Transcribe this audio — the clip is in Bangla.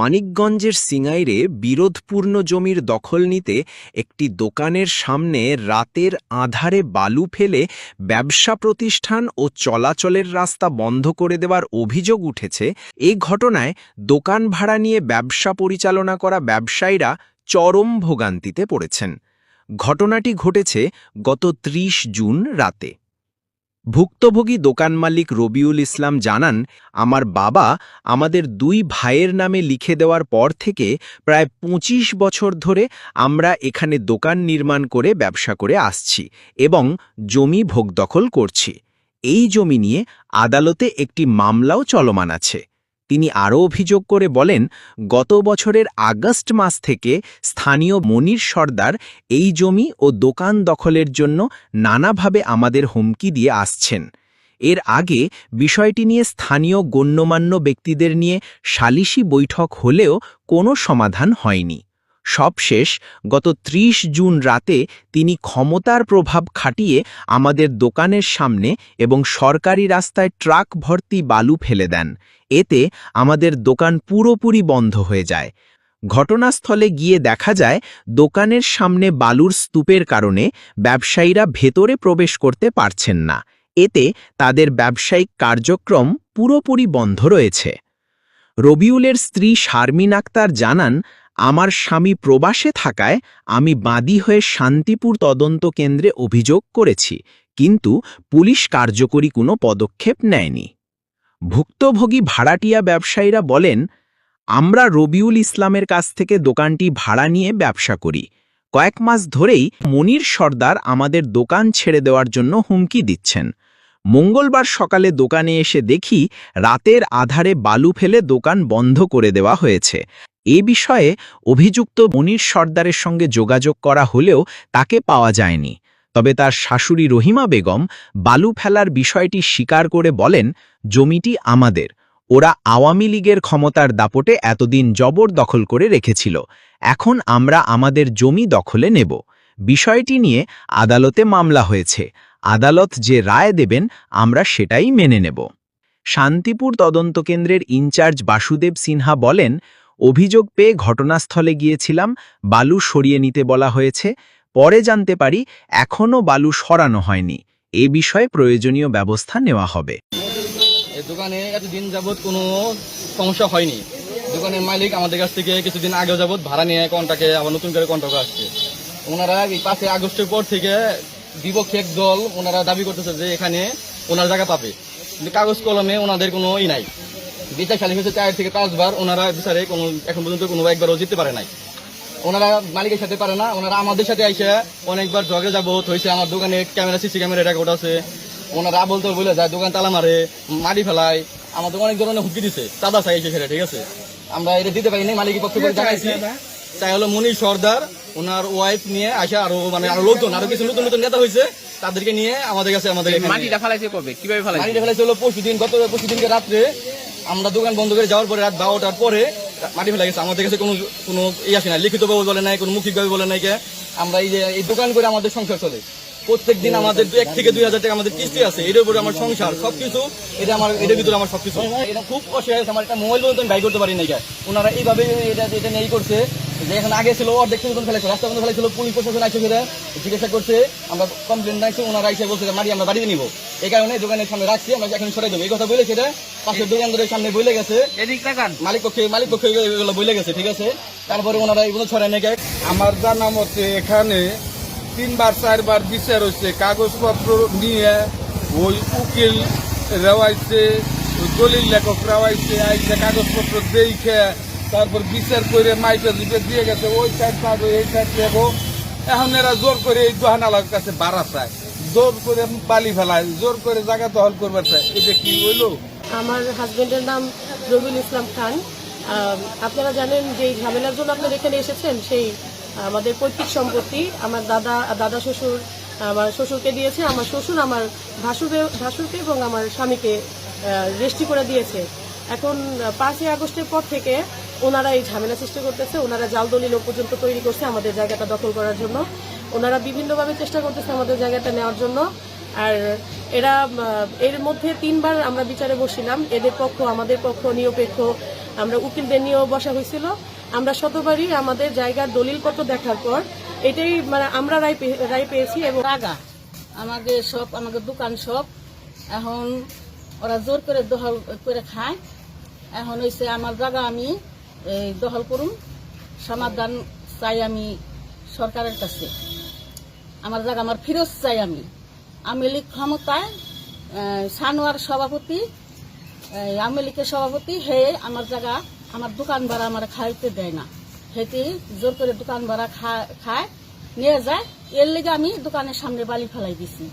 মানিকগঞ্জের সিঙ্গাইরে বিরোধপূর্ণ জমির দখল নিতে একটি দোকানের সামনে রাতের আধারে বালু ফেলে ব্যবসা প্রতিষ্ঠান ও চলাচলের রাস্তা বন্ধ করে দেওয়ার অভিযোগ উঠেছে। এ ঘটনায় দোকান ভাড়া নিয়ে ব্যবসা পরিচালনা করা ব্যবসায়ীরা চরম ভোগান্তিতে পড়েছেন। ঘটনাটি ঘটেছে গত ৩০ জুন রাতে। ভুক্তভোগী দোকান মালিক রবিউল ইসলাম জানান, আমার বাবা আমাদের দুই ভাইয়ের নামে লিখে দেওয়ার পর থেকে প্রায় ২৫ বছর ধরে আমরা এখানে দোকান নির্মাণ করে ব্যবসা করে আসছি এবং জমি ভোগদখল করছি। এই জমি নিয়ে আদালতে একটি মামলাও চলমান আছে। তিনি আরও অভিযোগ করে বলেন, গত বছরের আগস্ট মাস থেকে স্থানীয় মনির সর্দার এই জমি ও দোকান দখলের জন্য নানাভাবে আমাদের হুমকি দিয়ে আসছেন। এর আগে বিষয়টি নিয়ে স্থানীয় গণ্যমান্য ব্যক্তিদের নিয়ে সালিশি বৈঠক হলেও কোনো সমাধান হয়নি। সবশেষ গত ৩০ জুন রাতে তিনি ক্ষমতার প্রভাব খাটিয়ে আমাদের দোকানের সামনে এবং সরকারি রাস্তায় ট্রাক ভর্তি বালু ফেলে দেন। এতে আমাদের দোকান পুরোপুরি বন্ধ হয়ে যায়। ঘটনাস্থলে গিয়ে দেখা যায়, দোকানের সামনে বালুর স্তূপের কারণে ব্যবসায়ীরা ভেতরে প্রবেশ করতে পারছেন না। এতে তাদের ব্যবসায়িক কার্যক্রম পুরোপুরি বন্ধ রয়েছে। রবিউলের স্ত্রী শারমিন আক্তার জানান আমার স্বামী প্রবাসে থাকায় আমি বাদী হয়ে শান্তিপুর তদন্ত কেন্দ্রে অভিযোগ করেছি, কিন্তু পুলিশ কার্যকরী কোনো পদক্ষেপ নেয়নি। ভুক্তভোগী ভাড়াটিয়া ব্যবসায়ীরা বলেন, আমরা রবিউল ইসলামের কাছ থেকে দোকানটি ভাড়া নিয়ে ব্যবসা করি। কয়েক মাস ধরেই মনির সর্দার আমাদের দোকান ছেড়ে দেওয়ার জন্য হুমকি দিচ্ছেন। মঙ্গলবার সকালে দোকানে এসে দেখি রাতের আধারে বালু ফেলে দোকান বন্ধ করে দেওয়া হয়েছে। এ বিষয়ে অভিযুক্ত মনির সর্দারের সঙ্গে যোগাযোগ করা হলেও তাকে পাওয়া যায়নি। তবে তার শাশুড়ি রহিমা বেগম বালু ফেলার বিষয়টি স্বীকার করে বলেন, জমিটি আমাদের। ওরা আওয়ামী লীগের ক্ষমতার দাপটে এতদিন জবর দখল করে রেখেছিল। এখন আমরা আমাদের জমি দখলে নেব। বিষয়টি নিয়ে আদালতে মামলা হয়েছে। আদালত যে রায় দেবেন, আমরা সেটাই মেনে নেব। শান্তিপুর তদন্ত কেন্দ্রের ইনচার্জ বাসুদেব সিনহা বলেন অভিযোগ পেয়ে ঘটনাস্থলে গিয়েছিলাম, বালু সরিয়ে নিতে বলা হয়েছে। পরে জানতে পারি, এখনও বালু সরানো হয়নি। এ বিষয়ে প্রয়োজনীয় ব্যবস্থা নেওয়া হবে। দোকানে এতদিন যাবত কোনো সমস্যা হয়নি। দোকানের মালিক আমাদের কাছ থেকে কিছুদিন আগেও যাবত ভাড়া নিয়ে কন্টাকে আবার নতুন করে কন্ট্রাক্ট আসছে। ওনারা এই পাঁচই আগস্টের পর থেকে বিপক্ষে এক দল ওনারা দাবি করতেছে যে এখানে ওনার জায়গা পাবে। কিন্তু কাগজ কলমে ওনাদের কোনো ই নাই। বিচার সালিশ হচ্ছে চার থেকে পাঁচবার ওনারা বিচারে কোনো এখন পর্যন্ত কোনো একবারও জিততে পারে নাই। ওনারা মালিকের সাথে পারে না ওনারা আমাদের সাথে আইসে অনেকবার ঝগড়া যাবত হয়েছে আমার দোকানে ক্যামেরা সিসি ক্যামেরা রেকর্ড আছে। ওনারা আবল তো বলে যায় দোকান তালা মারে মারি ফেলায় আমাদের অনেক ধরনের হুমকি দিছে চাঁদা চাইছে সেটা ঠিক আছে? আমরা এটা দিতে পারিনি মালিকের পক্ষ জানাইছি। তাই হলো মনির সর্দার ওনার ওয়াইফ নিয়ে আসে আরও মানে আরও লোকজন আরও কিছু নতুন নতুন নেতা হয়েছে তাদেরকে নিয়ে আমাদের কাছে আমাদের মাটিটা ফেলাইছে কবে? কীভাবে ফেলাইছে? মাটিটা ফেলাইছে হলো পরশু দিন গত পরশু দিনকে রাত্রে আমরা দোকান বন্ধ করে যাওয়ার পরে রাত বারোটার পরে মাটি ফেলা গেছে। আমাদের কাছে কোনো কোনো ই আসে না। লিখিত ভাবে বলে নাই কোনো মুখিকভাবে বলে নাই কে। আমরা এই যে এই দোকান করে আমাদের সংসার চলে। প্রত্যেক দিন আমাদের দু- এক থেকে দুই হাজার টাকা আমাদের কিস্তি আছে। এটার উপরে আমার সংসার সবকিছু এটা আমার এটার ভিতরে আমার সবকিছু। এটা খুব অসহায় আমার একটা মোবাইল পর্যন্ত আমি বাই করতে পারি না ওনারা এইভাবে এটা এটা নেই করছে। যে এখন আগে ছিল অর্ধেক মতন ফেলেছে রাস্তা মতন ফেলেছিল পুলিশ প্রশাসন আইসে ফিরে জিজ্ঞাসা করছে আমরা কমপ্লেন রাখছি ওনারা আইসে বলছে যে, মারি আমরা বাড়িতে নিব। এই কারণে দোকানের সামনে রাখছি আমরা এখন সরাই দেবো এই কথা বলে সেটা পাশের দোকানদারের সামনে বলে গেছে। এদিক তাকান। মালিক পক্ষে মালিক পক্ষে এগুলো বলে গেছে ঠিক আছে? তারপরে ওনারা এগুলো ছড়াই নেই আমার জানা মতে এখানে তিনবার চারবার বিচার হচ্ছে কাগজপত্র নিয়ে ওই উকিল রেওয়াইছে দলিল লেখক রেওয়াইছে আইসে কাগজপত্র দেখে তারপর বিচার করে মাইপে দিবে দিয়ে গেছে, ওই সাইড পাবো এই সাইড পাবো এখন এরা জোর করে এই দোহানালার কাছে বাড়া চায়। জোর করে বালি ফেলায়, জোর করে জায়গা দখল করবার চায়। এটা কি হইল? আমার হাজবেন্ডের নাম রবিউল ইসলাম খান। আপনারা জানেন যে ঝামেলার জন্য আপনারা এখানে এসেছেন, সেই আমাদের পৈতৃক সম্পত্তি। আমার দাদা দাদা শ্বশুর, আমার শ্বশুরকে দিয়েছে, আমার শ্বশুর আমার ভাসুরকে ভাসুরকে এবং আমার স্বামীকে রেস্টি করে দিয়েছে। এখন পাঁচই আগস্টের পর থেকে ওনারা এই ঝামেলা সৃষ্টি করতেছে, ওনারা জাল দলিল পর্যন্ত তৈরি করছে আমাদের জায়গাটা দখল করার জন্য। ওনারা বিভিন্নভাবে চেষ্টা করতেছে আমাদের জায়গাটা নেওয়ার জন্য। আর এরা এর মধ্যে তিনবার আমরা বিচারে বসিলাম এদের পক্ষ, আমাদের পক্ষ, নিরপেক্ষ। আমরা উকিলদের নিয়েও বসা হয়েছিল। আমরা শতবারই আমাদের জায়গার দলিলপত্র দেখার পর এটাই মানে আমরা রায় রায় পেয়েছি এবং টাকা আমাকে সব আমাকে দোকান সব, এখন ওরা জোর করে দখল করে খায়। এখন হয়েছে আমার জায়গা আমি দখল করুন। সমাধান চাই আমি সরকারের কাছে। আমার জায়গা, আমার ফিরোজ চাই আমি। আমি লীগ ক্ষমতায় সানোয়ার সভাপতি আওয়ামী লীগের সভাপতি, হে আমার জায়গা, আমার দোকান ভাড়া আমার খাইতে দেয় না। হেতে জোর করে দোকান ভাড়া খায়, নিয়ে যায়। এর লেগে আমি দোকানের সামনে বালি ফেলাই দিছি।